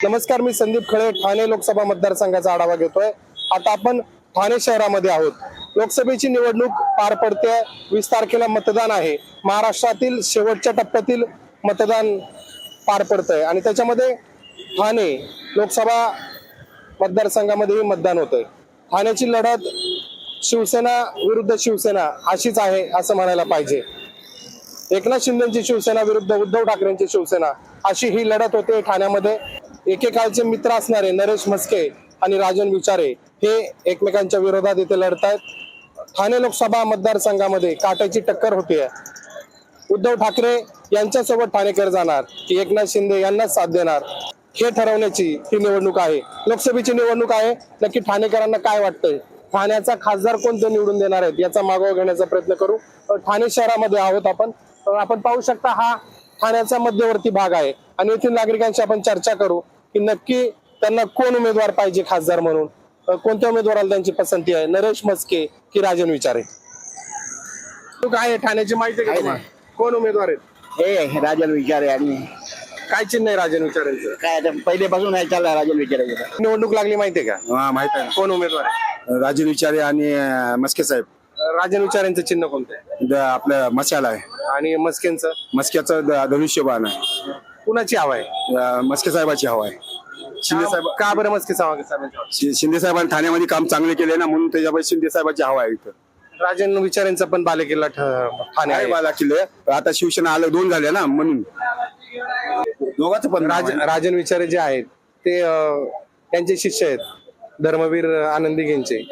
नमस्कार मी संदीप खळे ठाणे लोकसभा मतदारसंघाचा आढावा घेतोय. आता आपण ठाणे शहरामध्ये आहोत. लोकसभेची निवडणूक पार पडते वीस तारखेला मतदान आहे. महाराष्ट्रातील शेवटच्या टप्प्यातील मतदान पार पडतंय आणि त्याच्यामध्ये ठाणे लोकसभा मतदारसंघामध्येही मतदान होतंय. ठाण्याची लढत शिवसेना विरुद्ध शिवसेना अशीच आहे असं म्हणायला पाहिजे. एकनाथ शिंदेची शिवसेना विरुद्ध उद्धव ठाकरेंची शिवसेना अशी ही लढत होते ठाण्यामध्ये. एकेकाळचे मित्र असणारे नरेश म्हस्के आणि राजन विचारे हे एकमेकांच्या विरोधात इथे लढतायत. ठाणे लोकसभा मतदारसंघामध्ये काट्याची टक्कर होतीये. उद्धव ठाकरे यांच्यासोबत ठाणेकर जाणार की एकनाथ शिंदे यांनाच साथ देणार हे ठरवण्याची ही निवडणूक आहे. लोकसभेची निवडणूक आहे नक्की ठाणेकरांना काय वाटतंय? ठाण्याचा खासदार कोणते निवडून देणार आहेत याचा मागोवा घेण्याचा प्रयत्न करू. ठाणे शहरामध्ये आहोत आपण. आपण पाहू शकता हा ठाण्याचा मध्यवर्ती भाग आहे. आणि येथील नागरिकांशी आपण चर्चा करू. की नक्की त्यांना कोण उमेदवार पाहिजे खासदार म्हणून? कोणत्या उमेदवाराला त्यांची पसंती आहे? नरेश म्हस्के की राजन विचारे? तू काय आहे? ठाण्याची माहिती आहे का तुम्हाला? कोण उमेदवार आहेत? हे राजन विचारे आणि काय चिन्ह आहे राजन विचारेंचं? काय आता पहिलेपासून आहे चालला राजन विचारायचं निवडणूक लागली माहितीये का? हा माहीत आहे कोण उमेदवार आहे? ना राजन विचारे आणि अं, मस्के साहेब. राजन विचारेंचं चिन्ह कोणतं आहे? द- आपलं मशाला आहे. आणि मस्केंचं? मस्क्याचं द- धनुष्यबाण आहे. कुणाची हवा आहे? मस्के साहेबाची हवा आहे. शिंदे साहेब का- बरं मस्के साहेब साहेबांची हवा? शि- शिंदे साहेबांनी ठाण्यामध्ये काम चांगले केले ना म्हणून त्याच्यामध्ये शिंदे साहेबाची हवा आहे इथं. राजन विचारेंचा पण बालेकिल्ला ठ- ठाणे आहे बाला किल्ले. आता शिवसेना आलं दोन झाले ना म्हणून. दोघांचं पण राज राजन विचारे जे आहेत ते अं, त्यांचे शिष्य आहेत धर्मवीर आनंदीगेंचे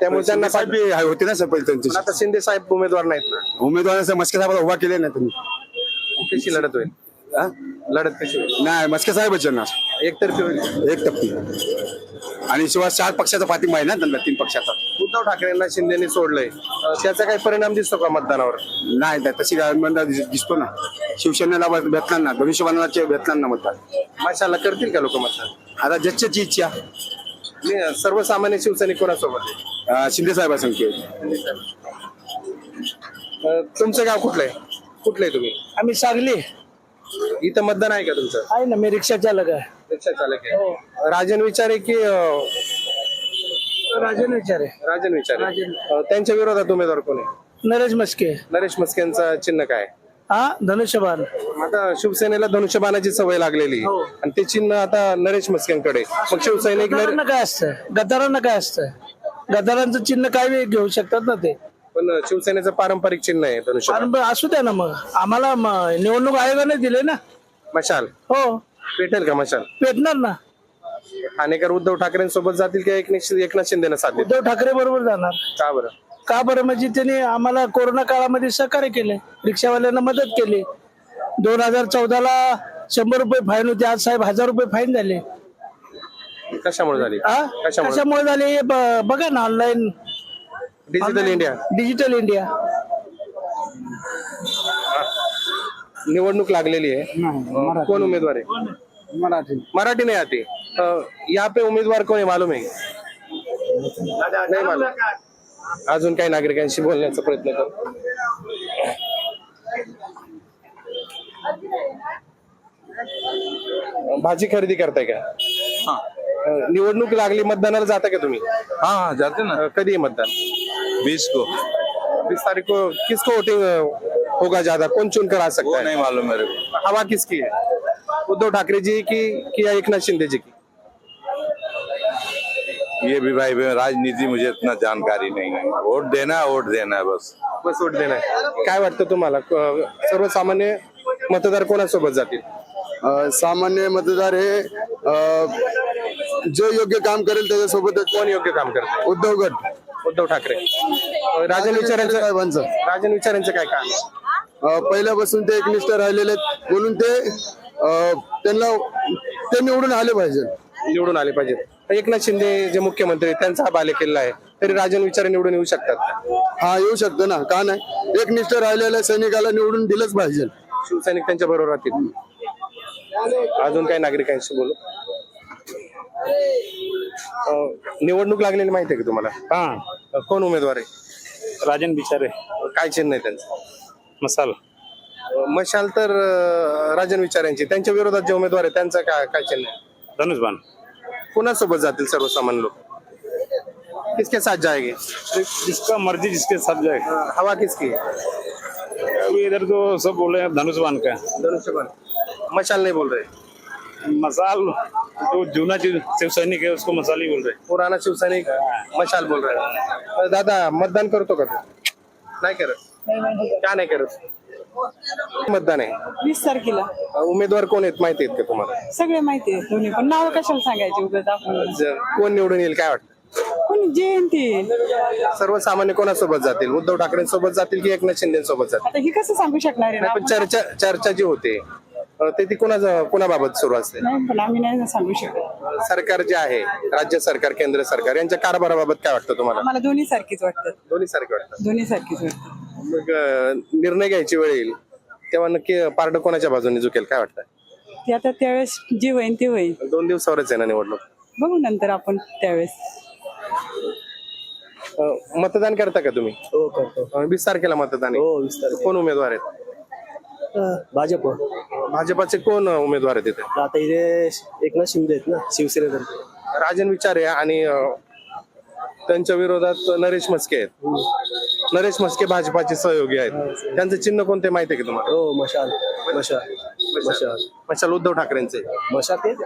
त्यामुळे त्यांना साहेब बी होते ना सर पहिले पण त्यांचे आता शिंदे साहेब उमेदवार नाहीत ना. उमेदवार मस्के साहेबाला उभा केले ना तुम्ही. कशी लढत होईल. हा? लढत कशी होईल? नाही मस्के साहेबच ना एकतर्फी होईल एक टप्पी आणि शिवाय चार पक्षाचा पाठिंबा आहे ना त्यांना तीन पक्षाचा. उद्धव ठाकरेंना शिंदेने सोडलंय. अं, त्याचा काही परिणाम दिसतो का मतदानावर? नाही नाही, तशी दिसतो ना. शिवसेनेला भेटणार ना धनुष्यबाणाचे भेटणार ना मतदान. माशाला करतील का लोक मतदान? आता ज्याची इच्छा. मी सर्वसामान्य शिवसैनिक कोणासोबत आहे? अं, शिंदे साहेब संख्ये अं, तुमचं गाव कुठलं आहे? कुठलं आहे तुम्ही? आम्ही सांगली. इथं मतदान आहे का तुमचं? आहे ना मी रिक्षा चालक आहे. रिक्षा चालक आहे. राजन विचारे की अं, राजन विचारे. राजन विचारे. राजन. अं, त्यांच्या विरोधात उमेदवार कोण आहे? नरेश मस्के नरेश मस्केंचा चिन्ह काय हा धनुष्यबाण. आता शिवसेनेला धनुष्यबाणाची सवय लागलेली. हो. आणि ते चिन्ह आता नरेश मस्केंकडे मग शिवसैनिक नर- गदारांना काय असतं? गदारांना काय असतं? गदारांचं चिन्ह काय घेऊ शकतात ना ते? पण शिवसेनेचं पारंपरिक चिन्ह आहे आणि ब- असू द्या ना मग. आम्हाला म- निवडणूक आयोगाने दिले ना. मशाल. हो. पेटेल का मशाल? पेटणार ना. ठाणेकर उद्धव ठाकरेंसोबत जातील की एकनाथ एकनाथ शिंदेना साथ देतील? उद्धव ठाकरे बरोबर जाणार. का बरं? का बरं? म्हणजे त्यांनी आम्हाला कोरोना काळामध्ये सहकार्य केले. रिक्षावाल्यांना मदत केली. दोन हजार चौदाला शंभर रुपये फाईन होते. आज साहेब हजार रुपये फाईन झाले. कशामुळे झाली? हा? कशामुळे? कशामुळे झाले? हे ब- बघा ना online digital India digital India निवडणूक लागलेली आहे. अं, कौन उम्मीदवार है मराठी. मराठी नहीं आती अं, यहाँ पे उमेदवार कोण आहे मालूम आहे? नाही मालूम. अजून काही नागरिकांशी बोलण्याचा प्रयत्न करू. भाजी खरेदी करताय का? अं, निवडणूक लागली मतदानाला जाता का तुम्ही? हाँ हाँ जाते ना. अं, कधी आहे मतदान? बीस को. बीस तारीख को किसको वोटिंग होगा ज्यादा? कौन चुनकर आ सकता वो है? नहीं मालूम मेरे को। हवा किसकी है? उद्धव ठाकरे जी की कि या एकनाथ शिंदे जी की? ये भी भाई राजनीति मुझे इतना जानकारी नहीं है। वोट देना है वोट देना है बस। बस वोट देणार काय वाटतं तुम्हाला? क- सर्वसामान्य मतदार कोणासोबत जातील? अ, सामान्य मतदार हे अ, जो योग्य काम करेल त्याच्यासोबत कोण योग्य काम करते उद्धव गट. उद्धव ठाकरे. अं, राजन विचारांचं साहेबांचं. राजन विचारांचं काय काम आहे? अ, पहिल्यापासून ते एकनिष्ठ राहिलेले आहेत. म्हणून ते अ, त्यांना ते निवडून आले पाहिजे. निवडून आले पाहिजेत. एकनाथ शिंदे जे मुख्यमंत्री आहेत, त्यांचा हा बालेकिल्ला आहे. तरी राजन विचारे निवडून येऊ शकतात? हा येऊ शकतो ना. का नाही? एकनिष्ठ राहिलेल्या सैनिकाला निवडून दिलंच पाहिजे. शिवसैनिक त्यांच्या बरोबर राहतील. अजून काही नागरिकांशी बोलू? अं, निवडणूक लागलेली माहिती आहे का तुम्हाला? हा. अं, कोण उमेदवार आहे? राजन बिचारे. काय चिन्ह आहे त्यांचं? मसाला अं, मशाल तर अं, राजन विचारांची त्यांच्या विरोधात जे उमेदवार आहे त्यांचं काय काय चिन्ह आहे? धनुष्यबाण कुणासोबत जातील सर्वसामान्य लोक? किसके साथ जाएंगे? जिसका मर्जी जिसके साथ जाए. हवा किसकी है अभी इधर तो सब बोले हैं धनुष्यबाण का धनुष्यबाण मशाल नहीं बोल रहे. मसाल जो जूना जो शिवसैनिक है उसको मसाल ही बोल रहे हैं। पुराना शिवसैनिक मशाल बोल रहे दादा मतदान करतो का तू नाही करत का नाही करत मतदान आहे वीस तारखेला। उमेदवार कोण आहेत? माहिती आहेत का तुम्हाला? सगळे माहिती आहे दोन्ही पण नाव कशाला सांगायचे उगाच आपण? ज- कोण निवडून येईल काय वाटतं? कोणी जयंती सर्वसामान्य कोणासोबत जातील? उद्धव ठाकरेंसोबत जातील की एकनाथ शिंदे सोबत जातील? आता ही कसं सांगू शकणार आहे ना नाही पण आपण? चर्चा चर्चा जी होते अ, ते ती कोणा कोणाबाबत सुरू असते? नाही पण आम्ही नाही सांगू शकत. सरकार जे आहे राज्य सरकार केंद्र सरकार यांच्या कारभाराबाबत काय वाटतं तुम्हाला? आम्हाला दोन्ही सारखीच वाटतं. दोन्ही सारखे वाटतं. दोन्ही सारखीच वाटतं. मग अ, निर्णय घ्यायची वेळ येईल तेव्हा नक्की पारड कोणाच्या बाजूने झुकेल? काय वाटतं? ते आता त्यावेळेस जे होईल ते होईल. दोन दिवसावरच आहे ना निवडणूक? बघू नंतर आपण त्यावेळेस. अ, मतदान करता का तुम्ही? हो करतो. अ, वीस तारखेला मतदान. आहे हो वीस तारीख कोण उमेदवार आहेत? भाजप. भाजपाचे कोण उमेदवार आहेत तिथे आता इथे एकनाथ शिंदे आहेत ना शिवसेनेतर्फे. राजन विचारे आणि अ, त्यांच्या विरोधात नरेश मस्के आहेत. नरेश मस्के भाजपाचे सहयोगी आहेत. त्यांचं चिन्ह कोणते माहिती आहे का तुम्हाला? हो मशाल. मशाल. मशाल. मशाल उद्धव ठाकरेंचे. मशाल तेच.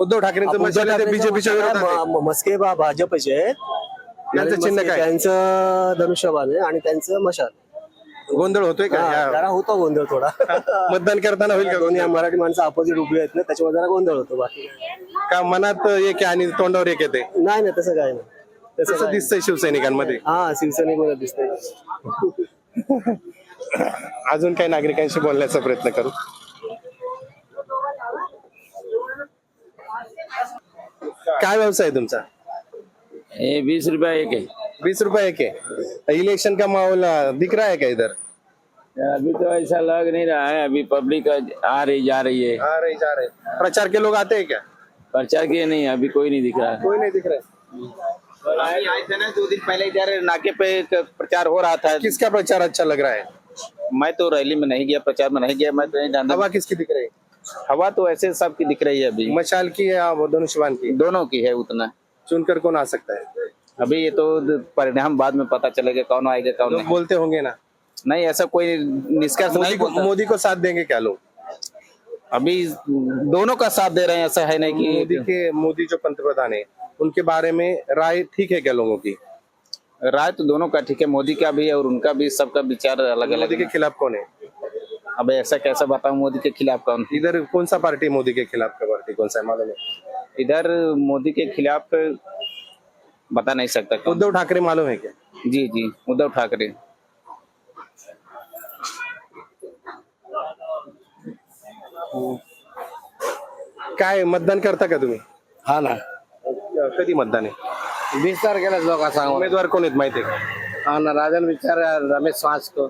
उद्धव ठाकरेंचं मशाल आहे ते बीजेपीच्या विरोधात आहे. मस्के बा भाजपचे. आहेत त्यांचं चिन्ह काय? त्यांचं धनुष्यबाण आहे आणि त्यांचं मशाल. गोंधळ होतोय का? हा, या जरा होतो गोंधळ थोडा. मतदान करताना होईल का दोन्ही गोंधळ? मराठी माणसं अपोजिट उभी आहेत ना त्याच्यामुळे जरा गोंधळ होतो बाकी. का मनात एक आहे आणि तोंडावर एक येते? नाही ना तसं काय नाही. तसं तसं काय दिसतंय शिवसैनिकांमध्ये. हा शिवसैनिकमध्ये दिसतंय अजून काही नागरिकांशी बोलण्याचा प्रयत्न करू. काय व्यवसाय आहे तुमचा? ये बीस रुपया एक है। बीस रुपए एक है। इलेक्शन का माहौल दिख रहा है क्या इधर? अभी तो ऐसा लग नहीं रहा है अभी पब्लिक आ रही जा रही है। आ रहे जा रहे। प्रचार के लोग आते हैं क्या? प्रचार के नहीं अभी कोई नहीं दिख रहा है। कोई नहीं दिख रहा आए थे ना दो दिन पहले इधर नाके पे प्रचार हो रहा था। किसका प्रचार अच्छा लग रहा है? मैं तो रैली में नहीं गया प्रचार में नहीं गया मैं तो नहीं जानता। हवा किसकी दिख रही है? हवा तो ऐसे सबकी दिख रही है अभी। मशाल की है धनुष्यबान की? दोनों की है उतना। चुनकर कौन आ सकता है? अभी ये तो परिणाम बाद में पता चलेगा कौन आएगा कौन लोग नहीं। बोलते होंगे ना। नहीं ऐसा कोई निष्कर्ष मोदी नहीं को मोदी को साथ देंगे क्या लोग? अभी दोनों का साथ दे रहे हैं ऐसा है नहीं कि मोदी के मोदी जो पंतप्रधान है उनके बारे में राय ठीक है क्या लोगों की? राय तो दोनों का ठीक है मोदी का भी है और उनका भी सबका विचार अलग अलग मोदी के खिलाफ कौन है? अब ऐसा कैसा बताऊँ मोदी के खिलाफ कौन? इधर कौन सा पार्टी मोदी के खिलाफ का पार्टी कौन सा है मालूम है? इधर मोदी के खिलाफ बता नहीं सकता कौन। उद्धव ठाकरे मालूम है क्या? जी जी उद्धव ठाकरे। काय मतदान करता का तुम्ही? हा ना. कधी मतदान आहे? वीस तारखेला लोक सांग? उमेदवार कोण आहेत माहिती आहे का? हा ना राजन विचार रमेश मास्को.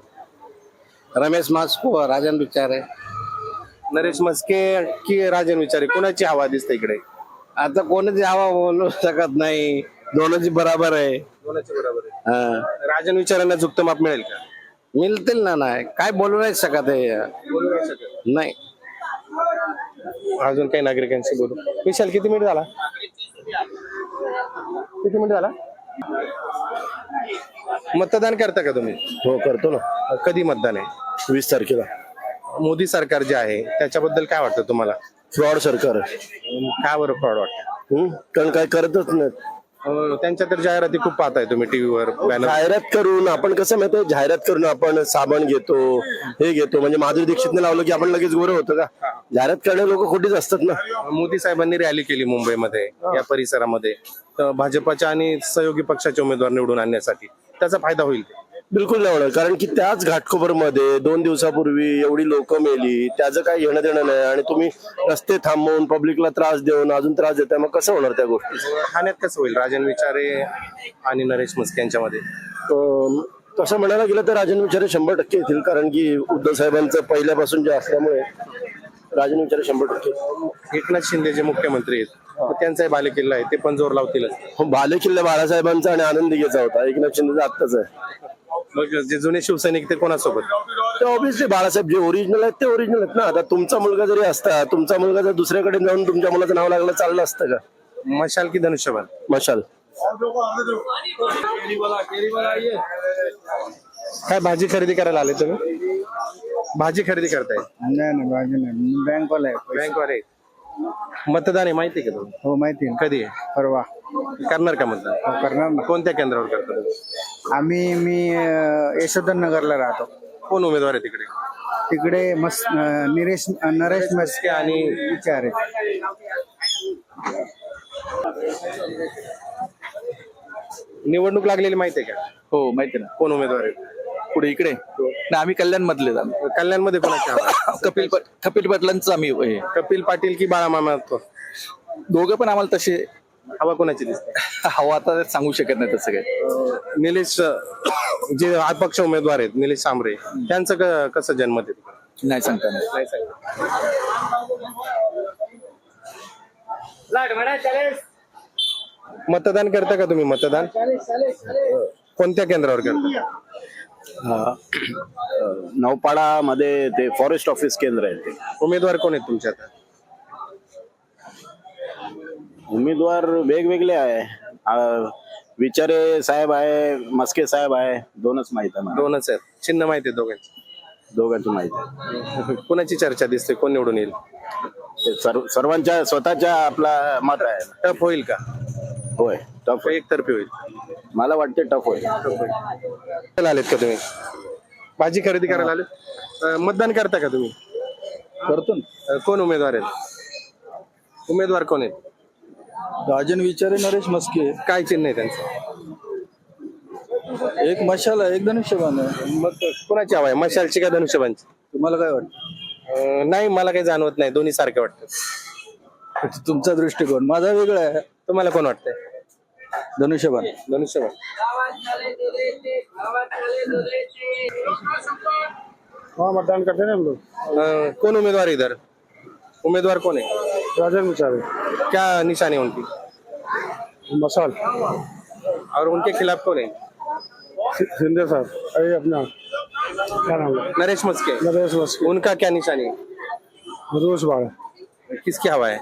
रमेश मास्को राजन विचार आहे. नरेश मस्के की राजन विचारे कोणाची हवा दिसते इकडे? आता कोणीच हवा बोलू शकत नाही. दोनची बराबर आहे. बरोबर आहे. हा. राजन विचारांना झुकतं माप मिळेल का? मिळतील ना नाही काय बोलू नाही शकत आहे बोलू नाही शकत. नाही. अजून काही नागरिकांशी बोलू. विशाल किती मिनिट झाला? किती मिनिट झाला? मतदान करता का तुम्ही? हो करतो ना. कधी मतदान आहे? वीस तारखेला. मोदी सरकार जे आहे त्याच्याबद्दल काय वाटतं तुम्हाला? फ्रॉड सरकार. काय बरं फ्रॉड वाटतं? हम्म? कारण काय करतच नाही अं, त्यांच्या तर जाहिराती खूप पाहताय तुम्ही टीव्हीवर बॅनर जाहिरात करून आपण कसं माहितीये जाहिरात करून आपण साबण घेतो हे घेतो. म्हणजे माधुरी दीक्षितने लावलं की आपण लगेच गोरं होतं का? जाहिरात करणारे लोक खोटीच असतात ना. मोदी साहेबांनी रॅली केली मुंबईमध्ये या परिसरामध्ये. तर भाजपाच्या आणि सहयोगी पक्षाचे उमेदवार निवडून आणण्यासाठी. त्याचा फायदा होईल बिलकुल नाही होणार कारण की त्याच घाटकोपरमध्ये दोन दिवसापूर्वी एवढी लोक मेली त्याचं काही घेणं देणं नाही आणि तुम्ही रस्ते थांबवून पब्लिकला त्रास देऊन अजून त्रास देताय. मग कसं होणार त्या गोष्टी? ठाण्यात कसं होईल? राजन विचारे आणि नरेश मस्के यांच्यामध्ये? अं, तसं म्हणायला गेलं तर राजन विचारे शंभर टक्के येतील. कारण की उद्धव साहेबांचं पहिल्यापासून जे असल्यामुळे राजन विचारे शंभर टक्के एकनाथ शिंदे जे मुख्यमंत्री आहेत तर त्यांचाही बालेकिल्ला आहे ते पण जोर लावतीलच. हो बाले किल्ला बाळासाहेबांचा आणि आनंद दिघेचा होता. एकनाथ शिंदेचा आत्ताच आहे. मग जे जुने शिवसैनिक ते कोणासोबत? ते ऑब्विसली बाळासाहेब जे ओरिजिनल आहेत ते ओरिजिनल आहेत ना. आता तुमचा मुलगा जरी असता तुमचा मुलगा जर दुसऱ्याकडे जाऊन तुमच्या मुलाचं नाव लागलं चाललं असतं का? मशाल की धनुष्यबाण? मशाल. काय भाजी खरेदी करायला आले तुम्ही? भाजी खरेदी करताय? नाही नाही भाजी नाही. बँकवाला आहे बँकवाले मतदान आहे माहिती आहे का तुम्ही हो माहिती आहे कधी आहे? परवा. करणार का मतदान? करणार ना. कोणत्या केंद्रावर करता तुम्ही? आम्ही मी यशोधन नगरला राहतो. कोण उमेदवार आहे तिकडे? तिकडे मस अं, निरेश अं, नरेश मस्के आणि विचार आहे निवडणूक लागलेली माहिती आहे का? हो माहिती ना. कोण उमेदवार आहे? पुढे इकडे. नाही आम्ही कल्याण मधले कल्याणमध्ये कोणाच्या हवा? कपिल कपिल पाटलांचं आम्ही हे. कपिल पाटील की बाळामामा तो दोघं पण आम्हाला तसे. हवा कोणाची दिसते? हवा आता सांगू शकत नाही तसं काय निलेश अं, जे अपक्ष उमेदवार आहेत निलेश सांबरे त्यांचं क- कसं जन्म तिकडे? नाही सांगता येणार. नाही. मतदान करता का तुम्ही मतदान? कोणत्या केंद्रावर करता? नौपाडा मध्ये ते फॉरेस्ट ऑफिस केंद्र आहे ते. उमेदवार कोण आहेत तुमच्या आता उमेदवार वेगवेगळे आहे. अं, विचारे साहेब आहे मस्के साहेब आहे दोनच माहीत आहे मला. दोनच आहेत. चिन्ह माहिती आहे दोघांची. दोघांचं माहीत आहे. कोणाची चर्चा दिसते? कोण निवडून येईल? ते सर्व सर्वांच्या स्वतःच्या आपला मत आहे. टफ होईल का? होय टफ एक तर्फी होईल. मला वाटते टफ होईल. आलेत का तुम्ही? भाजी खरेदी करायला आले अं, मतदान करता का तुम्ही? करतो ना. अं, कोण उमेदवार आहेत? उमेदवार कोण आहेत? राजन विचारे नरेश मस्के. काय चिन्ह आहे त्यांचं? एक मशाला एक धनुष्यबाण आहे. मग कोणाची हवा आहे? मशालची का धनुष्यबाणची? तुम्हाला काय वाटतं? अं, नाही मला काही जाणवत नाही. दोन्ही सारखे वाटतं तुमचा दृष्टिकोन. माझा वेगळा आहे. तुम्हाला कोण वाटतंय? धनुष्यबाण। धनुष्यबाण। हाँ मतदान करते ना हम लोग। कौन उम्मीदवार इधर? उम्मीदवार कौन है? राजन विचारे क्या निशानी है उनकी? मसाल और उनके खिलाफ कौन है? शिंदे साहब अरे अपना। क्या नाम है? नरेश मस्के। नरेश मस्के। उनका क्या निशानी है? रदोष बाड़ किसकी हवा है?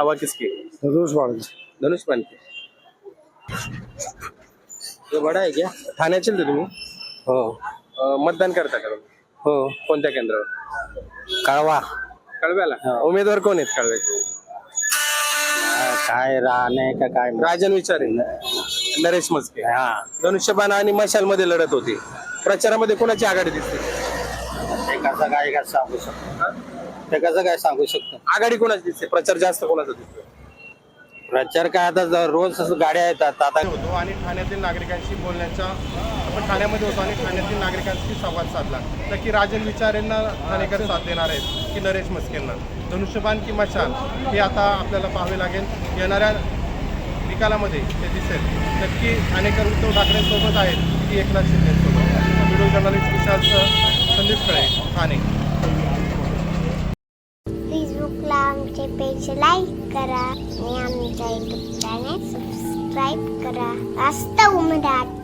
हवा किसकी? रदोष बाड़ धनुष बाण की। ये बड़ा है क्या ठाण्याचे ना तुम्ही? हो. अं, मतदान करता का तुम्ही? हो. कोणत्या केंद्रावर? कळवा. कळव्याला? उमेदवार कोण आहेत कळवे काय राहणे का काय? राजन विचारे. नरेश मस्के धनुष्यबाण आणि मशाल मध्ये लढत होती. प्रचारामध्ये कोणाची आघाडी दिसते? ते कसं काय काय सांगू शकतो? ते कसं काय सांगू शकतो? आघाडी कोणाची दिसते? प्रचार जास्त कोणाचा दिसतो प्रचार काय आता रोज गाड्या येतात आता होतो आणि ठाण्यातील नागरिकांशी बोलण्याचा आपण ठाण्यामध्ये होतो आणि ठाण्यातील नागरिकांशी संवाद साधला. नक्की राजन विचारेंना ठाणेकर साथ देणार आहेत की नरेश मस्केंना धनुष्यबाण की मशाल हे आता आपल्याला पाहावे लागेल. येणाऱ्या निकालामध्ये ते दिसेल. नक्की ठाणेकर उद्धव ठाकरेंसोबत आहेत की एकनाथ शिंदेसोबत व्हिडिओ जर्नलिस्ट विशालचं संदेश कळे ठाणे. फेसबुकला आमचे पेज लाईक करा. आमच्या युट्यूब चॅनेल सबस्क्राईब करा. वास्तव मराठी